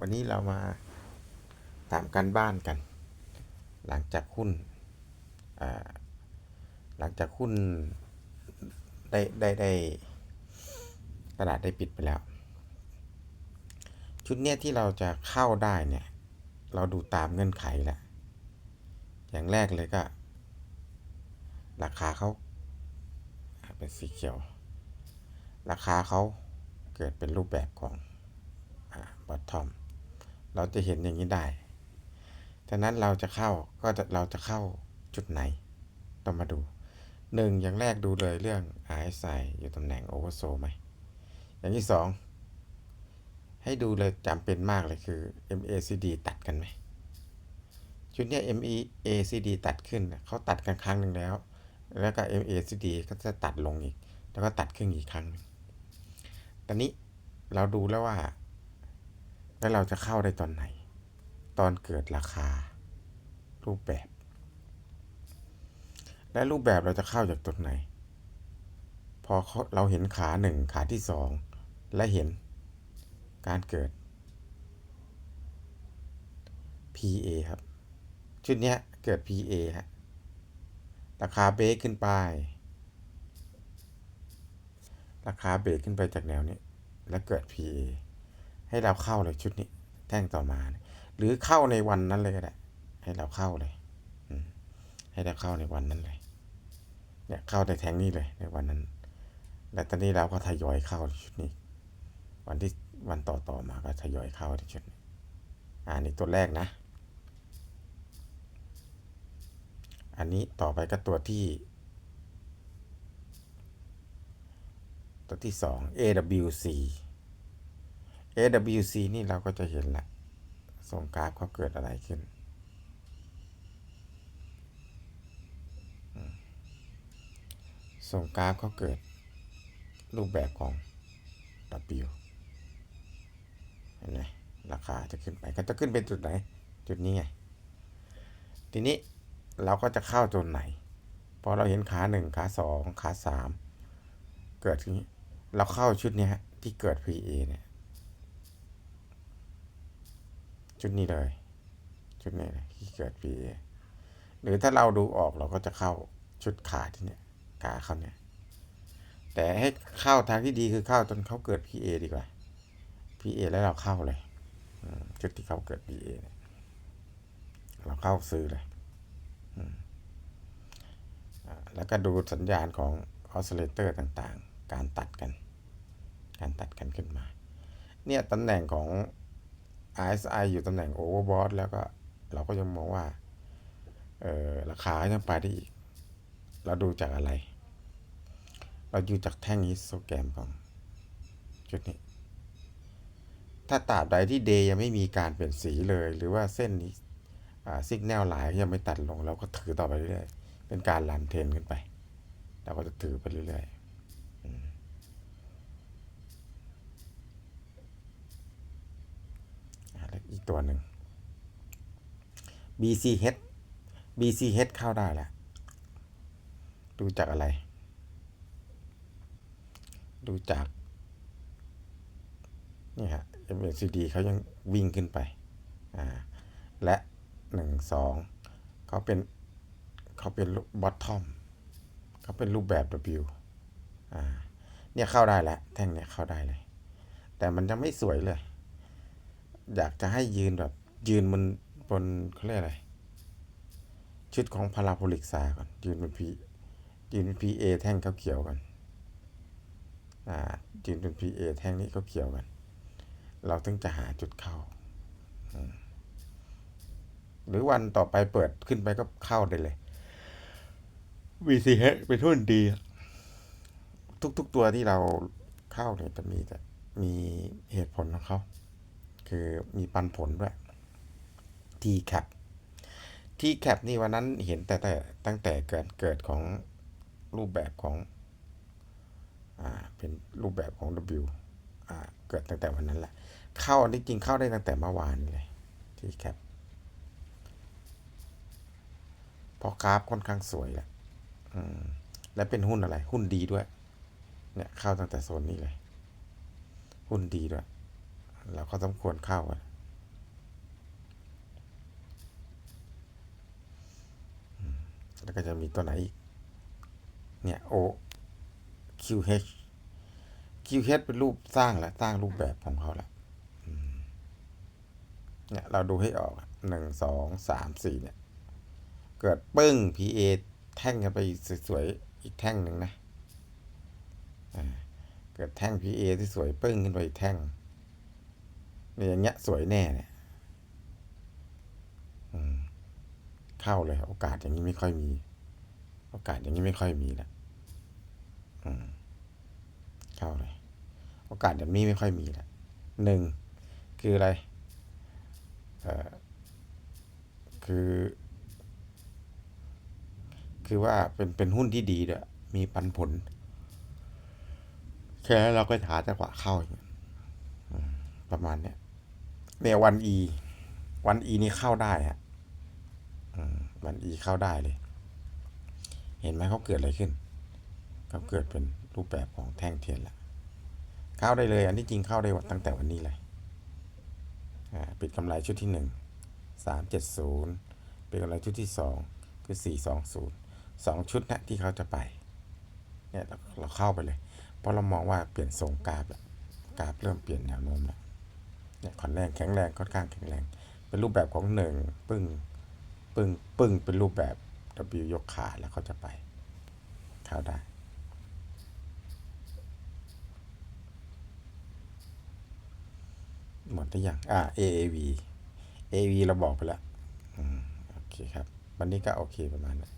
วันนี้เรามาตามกันบ้านกัน หลังจากหุ้นหลังจากหุ้นได้ได้ได้ตลาดได้ปิดไปแล้ว ชุดเนี้ยที่เราจะเข้าได้เนี่ย เราดูตามเงื่อนไขแหละอย่างแรกเลยก็ ราคาเขาอ่าเป็นสีเขียว ราคาเขาเกิดเป็นรูปแบบของบอททอม เราจะเห็นอย่างนี้ได้ฉะนั้นเราจะเข้าก็จะเราจะเข้าจุดไหน ต้องมาดูหนึ่งอย่างแรกดูเลยเรื่อง RSI อยู่ตำแหน่ง Oversold ไหม อย่างที่สองให้ดูเลยจำเป็นมากเลยคือ MACD ตัดกันไหมชุดนี้ MACD ตัดขึ้นเขาตัดกันครั้งหนึ่งแล้ว แล้วก็ MACD ก็จะตัดลงอีก แล้วก็ตัดขึ้นอีกครั้งหนึ่งตอนนี้เราดูแล้วว่า แล้วเราจะเข้าได้ตอนไหน ตอนเกิดราคา รูปแบบ และรูปแบบเราจะเข้าจากตรงไหน พอเราเห็นขาหนึ่งขาที่สองและเห็นการเกิด PA ครับ ชุดนี้เกิด PA ฮะราคาเบรกขึ้นไป ราคาเบรกขึ้นไปจากแนวนี้ แล้วเกิด PA ให้เราเข้าเลยชุดนี้แท่งต่อมา หรือเข้าในวันนั้นเลยก็ได้ให้เราเข้าเลยให้เราเข้าในวันนั้นเลย เนี่ยเข้าในแทงนี้เลยในวันนั้น และตอนนี้เราก็ทยอยเข้าชุดนี้ วันที่วันต่อต่อมาก็ทยอยเข้าที่ชุดนี้อ่านี่ตัวแรกนะ อันนี้ต่อไปก็ตัวที่ ตัวที่สอง AWC AWC นี่เราก็จะเห็นละส่งกราฟเขาเกิดอะไรขึ้น ส่งกราฟเขาเกิดรูปแบบของ W เห็นไหมราคาจะขึ้นไปก็จะขึ้นเป็นจุดไหน จุดนี้ไง ทีนี้เราก็จะเข้าตัวไหน พอเราเห็นขาหนึ่งขาสองขาสามเกิดทีนี้เราเข้าชุดนี้ที่เกิด PA เนี่ย ชุดนี้เลย ชุดนี้เลยที่เกิด PA หรือถ้าเราดูออกเราก็จะเข้าชุดขาที่เนี่ยขาเขาเนี่ย แต่ให้เข้าทางที่ดีคือเข้าจนเขาเกิด PA ดีกว่า PA แล้วเราเข้าเลยชุดที่เขาเกิด PA เนี่ยเราเข้าซื้อเลยแล้วก็ดูสัญญาณของออสซิเลเตอร์ต่างๆ การตัดกัน การตัดกันขึ้นมา เนี่ยตำแหน่งของ RSI อยู่ตำแหน่ง overbought แล้วก็เราก็ยังมองว่าเออราคายังไปได้อีก เราดูจากอะไร เราดูจากแท่งฮิสโตแกรมของชุดนี้ ถ้าตราบใดที่เดย์ยังไม่มีการเปลี่ยนสีเลย หรือว่าเส้นนี้ซิกแนลไลน์ยังไม่ตัดลงเราก็ถือต่อไปเรื่อยๆเป็นการลันเทนขึ้นไป เราก็จะถือไปเรื่อยๆอืมอ่าแล้วอีก ตัวหนึ่ง BCH BCH เข้าได้แหล้วดูจากอะไร ดูจาก นี่ฮะ MACD เขายังวิ่งขึ้นไป อ่า และหนึ่งสองเขาเป็นเขาเป็นบอททอมเขาเป็นรูปแบบ W อ่า เนี่ยเข้าได้แล้ว แท่งเนี่ยเข้าได้เลย แต่มันยังไม่สวยเลย อยากจะให้ยืนแบบ ยืนบนบนเขาเรียกอะไร ชุดของพาราโบลิกซาก่อนยืนเป็นพียืนเป็น PA แท่งเขาเขียวกันอ่ายืนเป็น PA แท่งนี้เขาเขียวกัน เราถึงจะหาจุดเข้า หรือวันต่อไปเปิดขึ้นไปก็เข้าได้เลย VCH เป็นทุนดี ทุกๆตัวที่เราเข้าเนี่ยจะมีแต่มีเหตุผลของเขา คือมีปันผลด้วย T cap T cap นี่วันนั้นเห็นแต่แต่ตั้งแต่เกิดเกิดของรูปแบบของอ่าเป็นรูปแบบของ W อ่าเกิดตั้งแต่วันนั้นแหละ เข้านี่จริงเข้าได้ตั้งแต่เมื่อวานเลย T cap เพราะกราฟค่อนข้างสวยแหละอืมและเป็นหุ้นอะไร หุ้นดีด้วย เนี่ยเข้าตั้งแต่โซนนี้เลย หุ้นดีด้วย เราก็ต้องควรเข้ากันแล้วก็จะมีตัวไหนอีก เนี่ย O QH QH เป็นรูปสร้างแล้ว สร้างรูปแบบของเขาแล้วเนี่ย เราดูให้ออกหนึ่งสองสามสี่เนี่ย เกิดปึ้ง PA แท่งกันไปสวยๆอีกแท่งหนึ่งนะเกิดแท่ง PA ที่สวยปึ้งขึ้นไปอีกแท่ง เนี่ยอย่างเงี้ยสวยแน่เนี่ยอืมเข้าเลย โอกาสอย่างนี้ไม่ค่อยมี โอกาสอย่างนี้ไม่ค่อยมีล้วอืมเข้าเลย โอกาสแบบนี้ไม่ค่อยมีล้วหนึ่งคืออะไรเออคือ คือว่าเป็นเป็นหุ้นที่ดีด้วยมีปันผลแค่นั้นเราก็หาจังหวะเข้าอย่างเงี้ยประมาณเนี้ย เนี่ยวันอีวันอีนี่เข้าได้ฮะวันอีเข้าได้เลย เห็นไหมเขาเกิดอะไรขึ้นเขาเกิดเป็นรูปแบบของแท่งเทียนละเข้าได้เลย อันที่จริงเข้าได้ตั้งแต่วันนี้เลยปิดกำไรชุดที่หนึ่งสามเจ็ดศูนย์เปิดกำไรชุดที่สองคือสี่สองศูนย์สองชุดนะที่เขาจะไปเนี่ยเราเราเข้าไปเลย เพราะเรามองว่าเปลี่ยนทรงกราฟแล้วกราฟเริ่มเปลี่ยนแนวโน้มแล้ว เนี่ยขอนแรงแข็งแรงค่อนข้างแข็งแรง เป็นรูปแบบของหนึ่งปึ้งปึ้งปึ้งเป็นรูปแบบ W ยกขาแล้วเขาจะไปเข้าได้หมดหรือยังอ่า AAV AAV เราบอกไปแล้วอืมโอเคครับ วันนี้ก็โอเคประมาณนั้น